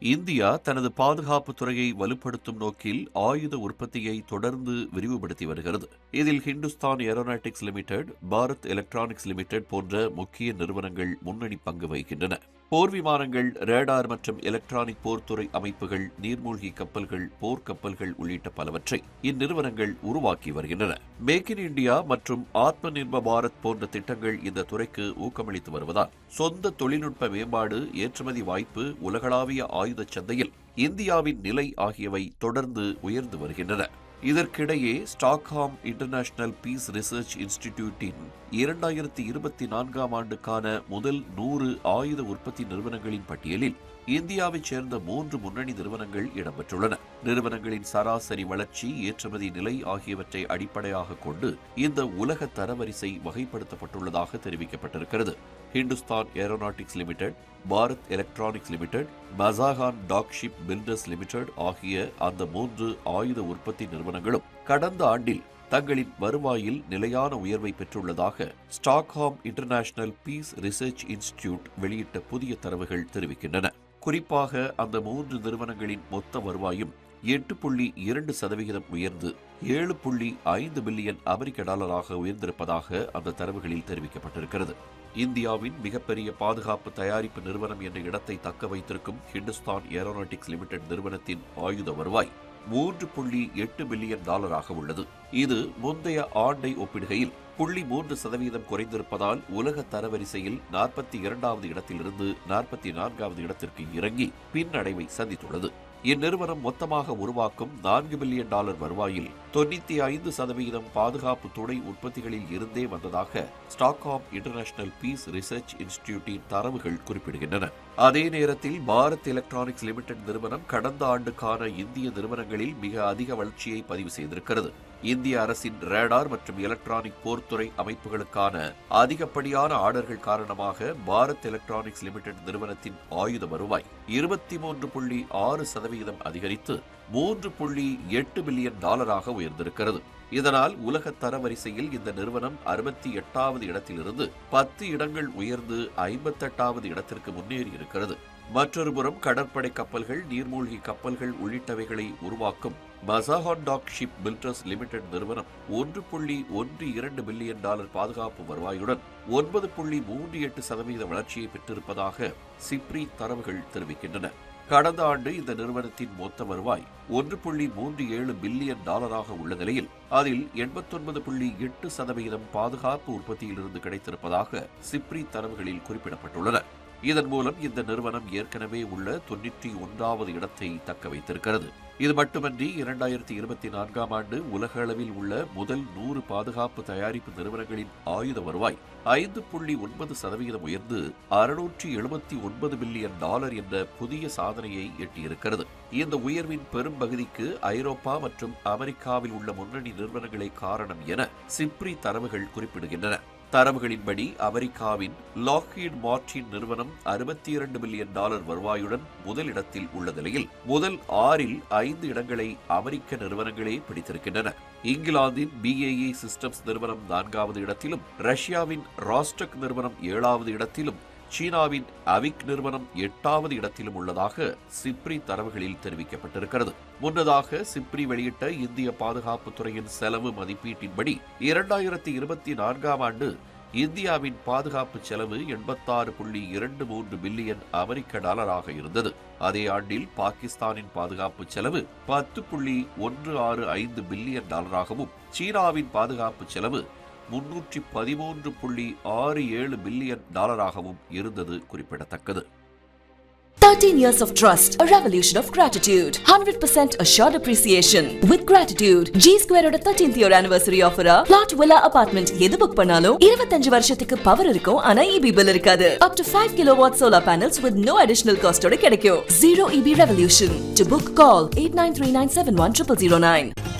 India தனது பாதுகாப்பு துறையை வலுப்படுத்தும் நோக்கில் ஆயுத உற்பத்தியை தொடர்ந்து விரிவுபடுத்தி வருகிறது. இதில் Hindustan aeronautics limited Bharat electronics limited போன்ற முக்கிய நிறுவனங்கள் முன்னணி பங்கு வகிக்கின்றன. போர் விமானங்கள் ரேடார் மற்றும் எலக்ட்ரானிக் போர்த்துறை அமைப்புகள் நீர்மூழ்கி கப்பல்கள் போர்க்கப்பல்கள் உள்ளிட்ட பலவற்றை இந்நிறுவனங்கள் உருவாக்கி வருகின்றன. மேக் இன் இந்தியா மற்றும் ஆத்ம நிர்ப பாரத் போன்ற திட்டங்கள் இந்த துறைக்கு ஊக்கமளித்து வருவதால் சொந்த தொழில்நுட்ப மேம்பாடு ஏற்றுமதி வாய்ப்பு உலகளாவிய ஆயுத சந்தையில் இந்தியாவின் நிலை ஆகியவை தொடர்ந்து உயர்ந்து வருகின்றன. இதற்கிடையே ஸ்டாக்ஹாம் இன்டர்நேஷனல் பீஸ் ரிசர்ச் இன்ஸ்டிடியூட்டின் இரண்டாயிரத்தி இருபத்தி நான்காம் ஆண்டுக்கான முதல் நூறு ஆயுத உற்பத்தி நிறுவனங்களின் பட்டியலில் இந்தியாவைச் சேர்ந்த மூன்று முன்னணி நிறுவனங்கள் இடம்பெற்றுள்ளன. நிறுவனங்களின் சராசரி வளர்ச்சி ஏற்றுமதி நிலை ஆகியவற்றை அடிப்படையாக கொண்டு இந்த உலக தரவரிசை வகைப்படுத்தப்பட்டுள்ளதாக தெரிவிக்கப்பட்டிருக்கிறது. Hindustan aeronautics limited Bharat electronics limited Mazagon dock ship builders limited ஆகிய அந்த மூன்று ஆயுத உற்பத்தி நிறுவனங்களும் கடந்த ஆண்டில் தங்களின் வருவாயில் நிலையான உயர்வை பெற்றுள்ளதாக Stockholm international peace research institute வெளியிட்ட புதிய தரவுகள் தெரிவிக்கின்றன. குறிப்பாக அந்த மூன்று நிறுவனங்களின் மொத்த வருவாயும் எட்டு புள்ளி இரண்டு சதவிகிதம் உயர்ந்து ஏழு புள்ளி ஐந்து பில்லியன் அமெரிக்க டாலராக உயர்ந்திருப்பதாக அந்த தரவுகளில் தெரிவிக்கப்பட்டிருக்கிறது. இந்தியாவின் மிகப்பெரிய பாதுகாப்பு தயாரிப்பு நிறுவனம் என்ற இடத்தை தக்க வைத்திருக்கும் ஹிந்துஸ்தான் ஏரோநாட்டிக்ஸ் லிமிடெட் நிறுவனத்தின் ஆயுத வருவாய் மூன்று புள்ளி எட்டு பில்லியன் டாலராக உள்ளது. இது முந்தைய ஆண்டை ஒப்பிடுகையில் புள்ளி மூன்று சதவீதம் குறைந்திருப்பதால் உலக தரவரிசையில் நாற்பத்தி இரண்டாவது இடத்திலிருந்து நாற்பத்தி நான்காவது இடத்திற்கு இறங்கி பின்னடைவை சந்தித்துள்ளது. இந்நிறுவனம் மொத்தமாக உருவாக்கும் நான்கு பில்லியன் டாலர் வருவாயில் தொண்ணூத்தி ஐந்து சதவீதம் பாதுகாப்பு துணை உற்பத்திகளில் இருந்தே வந்ததாக ஸ்டாக்ஹாம் இன்டர்நேஷனல் பீஸ் ரிசர்ச் இன்ஸ்டிடியூட்டின் தரவுகள் குறிப்பிடுகின்றன. அதே நேரத்தில் பாரத் எலக்ட்ரானிக்ஸ் லிமிடெட் நிறுவனம் கடந்த ஆண்டுக்கான இந்திய நிறுவனங்களில் மிக அதிக வளர்ச்சியை பதிவு செய்திருக்கிறது. இந்திய அரசின் ரேடார் மற்றும் எலக்ட்ரானிக் போர்த்துறை அமைப்புகளுக்கான அதிகப்படியான ஆர்டர்கள் காரணமாக பாரத் எலக்ட்ரானிக்ஸ் லிமிடெட் நிறுவனத்தின் ஆயுத வருவாய் இருபத்தி மூன்று புள்ளி ஆறு சதவீதம் அதிகரித்து மூன்று புள்ளி எட்டு பில்லியன் டாலராக உயர்ந்திருக்கிறது. இதனால் உலக தரவரிசையில் இந்த நிறுவனம் அறுபத்தி எட்டாவது இடத்திலிருந்து பத்து இடங்கள் உயர்ந்து ஐம்பத்தெட்டாவது இடத்திற்கு முன்னேறி இருக்கிறது. மற்றொரு புறம் கடற்படை கப்பல்கள் நீர்மூழ்கி கப்பல்கள் உள்ளிட்டவைகளை உருவாக்கும் Mazagon dock ship builders limited நிறுவனம் ஒன்று புள்ளி ஒன்று இரண்டு பில்லியன் டாலர் பாதுகாப்பு வருவாயுடன் ஒன்பது புள்ளி மூன்று எட்டு சதவீத வளர்ச்சியை பெற்றிருப்பதாக சிப்ரி தரவுகள் தெரிவிக்கின்றன. கடந்த ஆண்டு இந்த நிறுவனத்தின் மொத்த வருவாய் ஒன்று புள்ளி மூன்று ஏழு பில்லியன் டாலராக உள்ள நிலையில் அதில் எண்பத்தொன்பது புள்ளி எட்டு சதவீதம் பாதுகாப்பு உற்பத்தியிலிருந்து கிடைத்திருப்பதாக சிப்ரி தரவுகளில் குறிப்பிடப்பட்டுள்ளன. இதன் மூலம் இந்த நிறுவனம் ஏற்கனவே உள்ள தொன்னூற்றி ஒன்றாவது இடத்தை தக்க வைத்திருக்கிறது. இது மட்டுமன்றி இரண்டாயிரத்தி இருபத்தி நான்காம் ஆண்டு உலக அளவில் உள்ள முதல் நூறு பாதுகாப்பு தயாரிப்பு நிறுவனங்களின் ஆயுத வருவாய் ஐந்து புள்ளி ஒன்பது சதவீதம் உயர்ந்து அறுநூற்றி எழுபத்தி ஒன்பது பில்லியன் டாலர் என்ற புதிய சாதனையை எட்டியிருக்கிறது. இந்த உயர்வின் பெரும் பகுதிக்கு ஐரோப்பா மற்றும் அமெரிக்காவில் உள்ள முன்னணி நிறுவனங்களே காரணம் என சிப்ரி தரவுகள் குறிப்பிடுகின்றன. தரவுகளின்படி அமெரிக்காவின் லாக்ஹீட் மார்டின் நிறுவனம் அறுபத்தி இரண்டு மில்லியன் டாலர் வருவாயுடன் முதலிடத்தில் உள்ள நிலையில் முதல் ஆறில் ஐந்து இடங்களை அமெரிக்க நிறுவனங்களே பிடித்திருக்கின்றன. இங்கிலாந்தின் பிஏஇ சிஸ்டம்ஸ் நிறுவனம் நான்காவது இடத்திலும் ரஷ்யாவின் ராஸ்டக் நிறுவனம் ஏழாவது இடத்திலும் சீனாவின் அவிக் நிறுவனம் எட்டாவது இடத்திலும் உள்ளதாக சிப்ரி தரவுகளில் தெரிவிக்கப்பட்டிருக்கிறது. முன்னதாக சிப்ரி வெளியிட்ட இந்திய பாதுகாப்பு துறையின் செலவு மதிப்பீட்டின்படி இரண்டாயிரத்தி இருபத்தி நான்காம் ஆண்டு இந்தியாவின் பாதுகாப்பு செலவு எண்பத்தாறு புள்ளி இரண்டு மூன்று பில்லியன் அமெரிக்க டாலராக இருந்தது. அதே ஆண்டில் பாகிஸ்தானின் பாதுகாப்பு செலவு பத்து புள்ளி ஒன்று ஆறு ஐந்து பில்லியன் டாலராகவும் சீனாவின் பாதுகாப்பு செலவு முன்னூற்றி பதிமூன்று புள்ளி ஆறு ஏழு பில்லியன் டாலராகவும் இருந்தது குறிப்பிடத்தக்கது 13 years of trust, a revolution of gratitude. 100% assured appreciation. With gratitude, G Square ஓட 13th year anniversary offer plot villa apartment எது புக் பண்ணாலும் 25 வருஷத்துக்கு பவர் இருக்கும் ஆனா EB bill இருக்காது. Up to 5 kilowatt solar panels with no additional cost ஓட கிடைக்கும். Zero EB revolution. To book, call 8939710009.